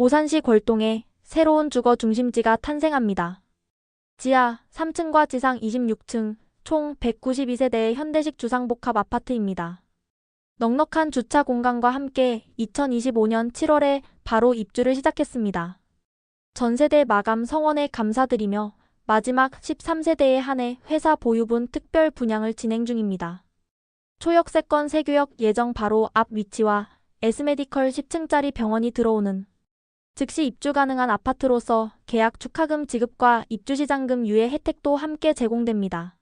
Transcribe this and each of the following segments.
오산시 골동에 새로운 주거 중심지가 탄생합니다. 지하 3층과 지상 26층, 총 192세대의 현대식 주상복합 아파트입니다. 넉넉한 주차 공간과 함께 2025년 7월에 바로 입주를 시작했습니다. 전세대 마감 성원에 감사드리며 마지막 13세대에 한해 회사 보유분 특별 분양을 진행 중입니다. 초역세권 세교역 예정 바로 앞 위치와 에스메디컬 10층짜리 병원이 들어오는 즉시 입주 가능한 아파트로서 계약 축하금 지급과 입주시장금 유예 혜택도 함께 제공됩니다.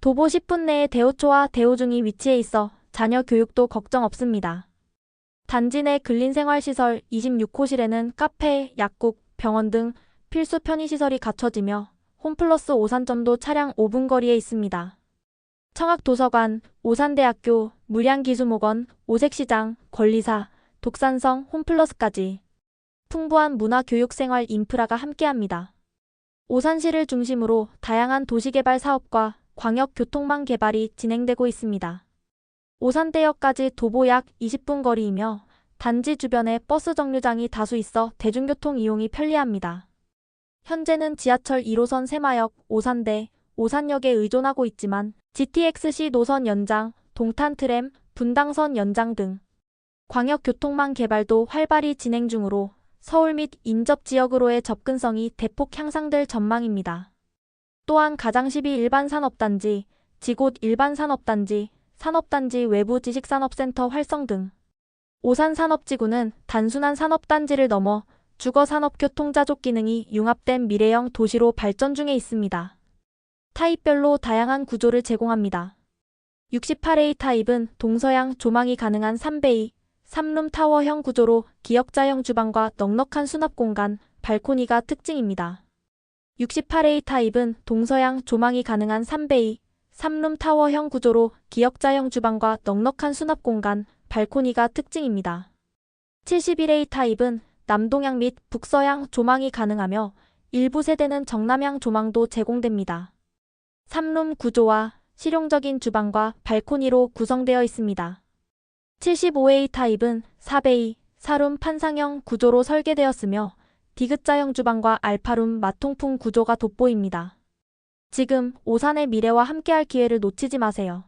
도보 10분 내에 대호초와 대호중이 위치해 있어 자녀 교육도 걱정 없습니다. 단지 내 근린생활시설 26호실에는 카페, 약국, 병원 등 필수 편의시설이 갖춰지며 홈플러스 오산점도 차량 5분 거리에 있습니다. 청학도서관, 오산대학교, 물양기수목원, 오색시장, 권리사, 독산성, 홈플러스까지 풍부한 문화교육생활 인프라가 함께합니다. 오산시를 중심으로 다양한 도시개발 사업과 광역교통망 개발이 진행되고 있습니다. 오산대역까지 도보 약 20분 거리이며 단지 주변에 버스 정류장이 다수 있어 대중교통 이용이 편리합니다. 현재는 지하철 1호선 새마역, 오산대, 오산역에 의존하고 있지만 GTX-C 노선 연장, 동탄 트램, 분당선 연장 등 광역교통망 개발도 활발히 진행 중으로 서울 및 인접 지역으로의 접근성이 대폭 향상될 전망입니다. 또한 가장시비 일반산업단지, 지곳 일반산업단지, 산업단지 외부 지식산업센터 활성 등 오산산업지구는 단순한 산업단지를 넘어 주거산업교통자족 기능이 융합된 미래형 도시로 발전 중에 있습니다. 타입별로 다양한 구조를 제공합니다. 68A 타입은 동서양 조망이 가능한 3베이, 3룸 타워형 구조로 기역자형 주방과 넉넉한 수납 공간, 발코니가 특징입니다. 68A 타입은 동서양 조망이 가능한 3베이, 3룸 타워형 구조로 기역자형 주방과 넉넉한 수납 공간, 발코니가 특징입니다. 71A 타입은 남동향 및 북서향 조망이 가능하며 일부 세대는 정남향 조망도 제공됩니다. 3룸 구조와 실용적인 주방과 발코니로 구성되어 있습니다. 75A 타입은 4베이, 4룸 판상형 구조로 설계되었으며 디귿자형 주방과 알파룸 마통풍 구조가 돋보입니다. 지금 오산의 미래와 함께할 기회를 놓치지 마세요.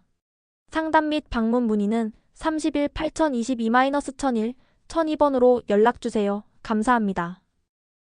상담 및 방문 문의는 30일 8022-1001 1002번으로 연락주세요. 감사합니다.